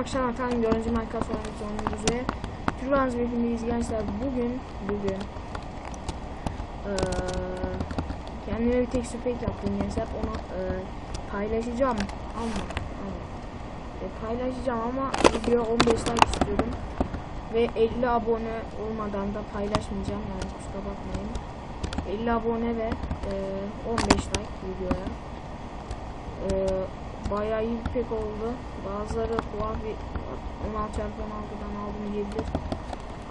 akşam atan görüntü Minecraft oynamak ve Türbanız ve hepiniz gençler. Bugün bugün kendime bir tek yaptım gençler. Onu eee, paylaşacağım ama ama e, paylaşacağım ama video 15 like istiyorum ve 50 abone olmadan da paylaşmayacağım yani kusura bakmayın 50 abone ve eee, 15 like videoya eee bayağı iyi bir pek oldu. Bazıları tuhaf bir 16 çarpı 16'dan aldım diyebilir.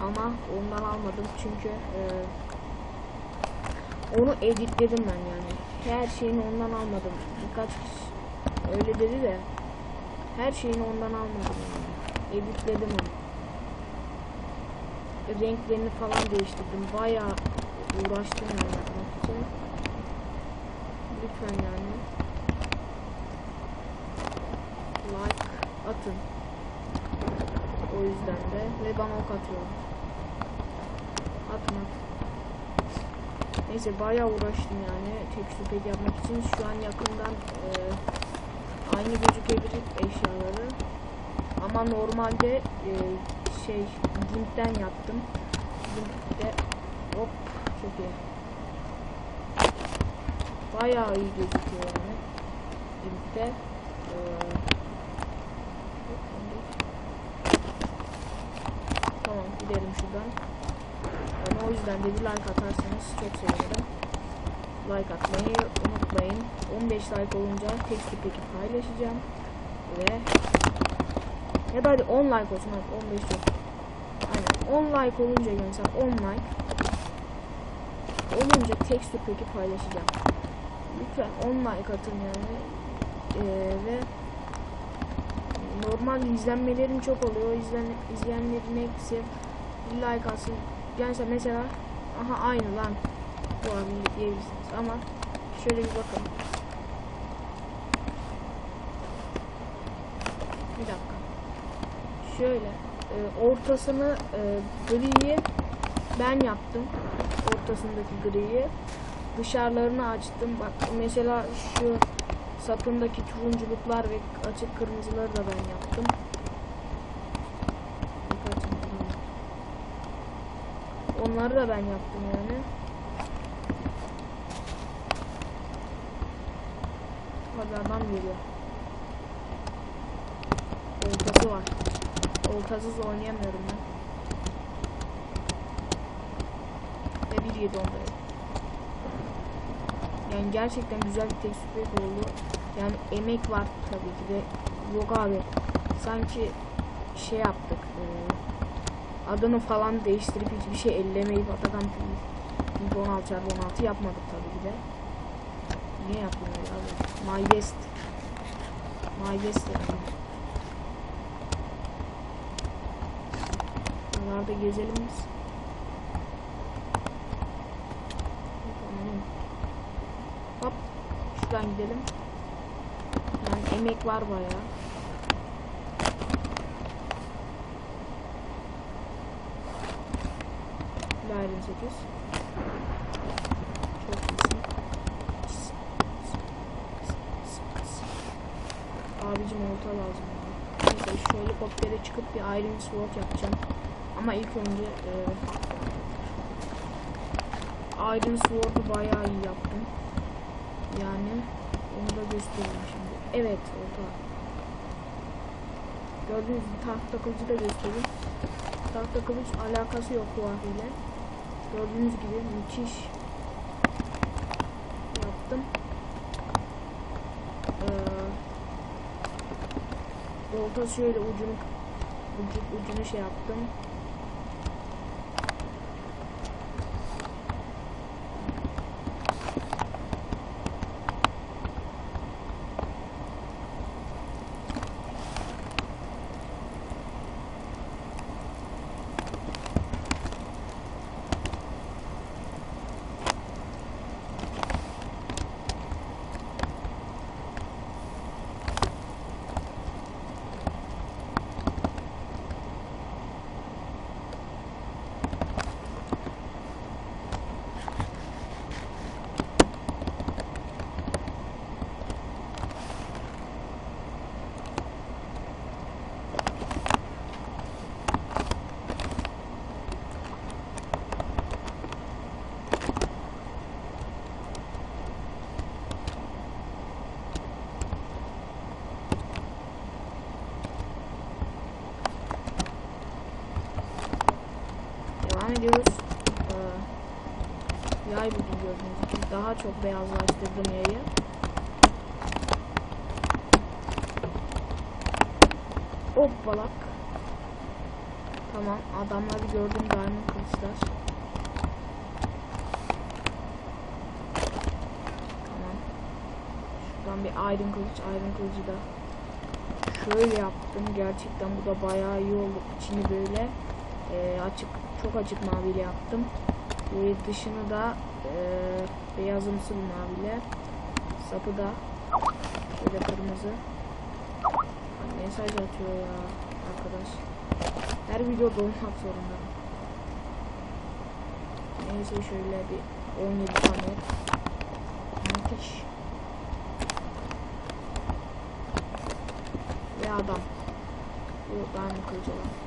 Ama ondan almadım çünkü e, onu editledim ben yani. Her şeyini ondan almadım. Birkaç kişi öyle dedi de her şeyini ondan almadım yani. Editledim onu. Renklerini falan değiştirdim. Bayağı uğraştım yani yapmak için. Lütfen yani. like atın. O yüzden de ve bana ok atıyor. Atın at. Neyse bayağı uğraştım yani tekstür pek yapmak için. Şu an yakından e, aynı gözükebilir eşyaları. Ama normalde e, şey Gimp'ten yaptım. Gimp'te hop çok iyi. Bayağı iyi gözüküyor yani. Gimp'te. E, Tamam gidelim şuradan. Yani o yüzden de bir like atarsanız çok sevinirim. Like atmayı unutmayın. 15 like olunca teksti peki paylaşacağım. Ve ya da hadi 10 like olsun hadi 15 yok. Aynen 10 like olunca gençler 10 like olunca teksti peki paylaşacağım. Lütfen 10 like atın yani. Ee, ve normal izlenmelerim çok oluyor. İzlen, izleyenlerin hepsi like alsın. Gençler mesela aha aynı lan bu abi diyebilirsiniz ama şöyle bir bakın. Bir dakika. Şöyle e, ortasını e, griyi ben yaptım. Ortasındaki griyi. Dışarılarını açtım. Bak mesela şu sapındaki turunculuklar ve açık kırmızıları da ben yaptım. Onları da ben yaptım yani. Hadi adam geliyor. Oltası var. Oltasız oynayamıyorum ben. Ve bir yedi onda. Yani gerçekten güzel bir tek süper oldu. Yani emek var tabii ki de. Yok abi. Sanki şey yaptık. e, adını falan değiştirip hiçbir şey ellemeyip Atakan Pil 16 çarpı 16 yapmadık tabii ki de. Niye yapmıyor ya abi? My best. My best yani. Buralarda gezelim biz. Hop. Şuradan gidelim. Yani emek var bayağı. Iron 8. Çok iyisin. Abicim olta lazım. Neyse şu helikoptere çıkıp bir Iron Sword yapacağım. Ama ilk önce e, Iron Sword'u bayağı iyi yaptım. Yani onu da göstereyim şimdi. Evet olta. Gördüğünüz gibi tahta kılıcı da göstereyim. Tahta kılıç alakası yok bu ile. Gördüğünüz gibi müthiş yaptım. Ee, olta şöyle ucunu ucu, ucunu şey yaptım. Yay buldum gördüğünüz gibi. Daha çok beyazlaştırdım yayı. Hoppalak. Tamam adamları gördüm diamond kılıçlar. Tamam. Şuradan bir aydın kılıç, aydın kılıcı da şöyle yaptım. Gerçekten bu da bayağı iyi oldu. İçini böyle e, açık, çok açık maviyle yaptım. Böyle dışını da e, beyazımsı bir maviyle. Sapı da şöyle kırmızı. Mesaj atıyor ya arkadaş. Her video dolmak zorunda. Neyse şöyle bir 17 tane. Müthiş. Ve adam. Bu ben kılıcı olan.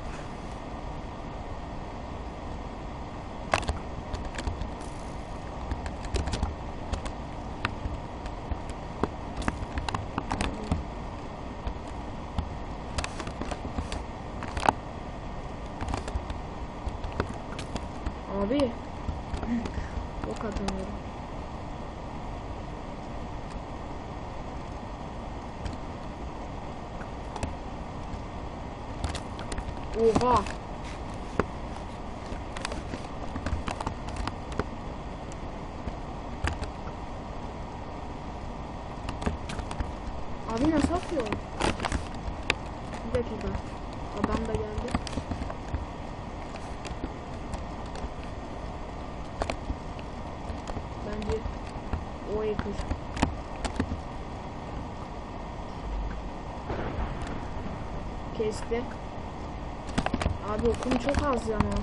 Abi. Ok atamıyorum. Oha. Abi nasıl atıyor? Bir dakika. Adam da geldi. Bence yakın. Kesti. Abi okum çok az ya ama.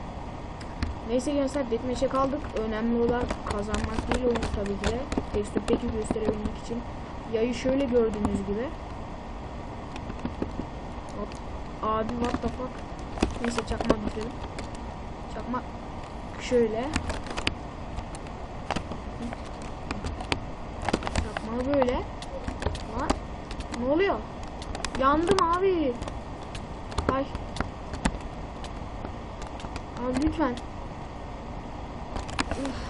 Neyse gençler deathmatch'e kaldık. Önemli olan kazanmak değil oyunu tabii ki de. Texture peki gösterebilmek için. Yayı şöyle gördüğünüz gibi. Hop. Abi what the fuck. Neyse çakma bitirelim. Çakma şöyle. Çakmağı böyle. Lan. Ne oluyor? Yandım abi. Ay. Abi lütfen. Uf.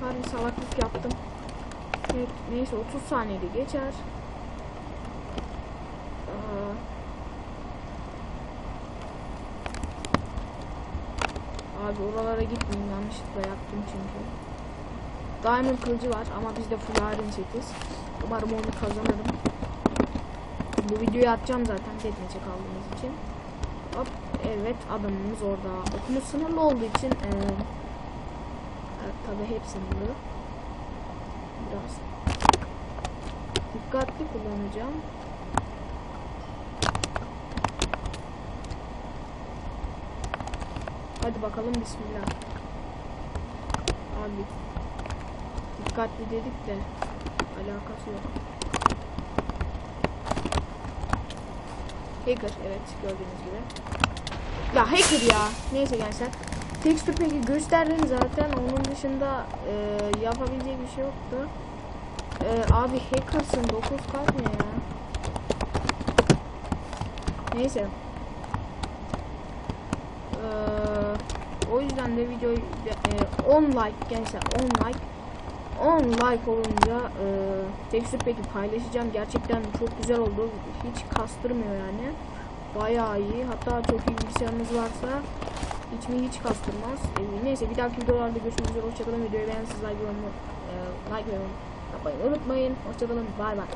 Harbi salaklık yaptım. Evet, neyse 30 saniyede geçer. Abi oralara gitmeyeyim yanlışlıkla yaptım çünkü. Diamond kılıcı var ama bizde full iron 8. Umarım onu kazanırım. Bu videoyu atacağım zaten deathmatch'e kaldığımız için. Hop evet adamımız orada. Okumuz sınırlı olduğu için e, tabi hep sınırlı. Biraz dikkatli kullanacağım. Hadi bakalım bismillah. Abi dikkatli dedik de alakası yok. Hacker evet gördüğünüz gibi. Ya hacker ya. Neyse gençler. Texture peki gösterdim zaten. Onun dışında e, yapabileceği bir şey yoktu. E, abi hackersın 9 kalp ne ya? Neyse. E, o yüzden de videoyu e, 10 like gençler 10 like 10 like olunca e, texture peki paylaşacağım. Gerçekten çok güzel oldu. Hiç kastırmıyor yani. Bayağı iyi. Hatta çok iyi bilgisayarınız varsa hiç mi hiç kastırmaz. E, neyse bir dahaki videolarda görüşmek üzere. Hoşçakalın. Videoyu beğendiyseniz like, yorum, e, like yorum yapmayı unutmayın. Hoşçakalın. Bay bay.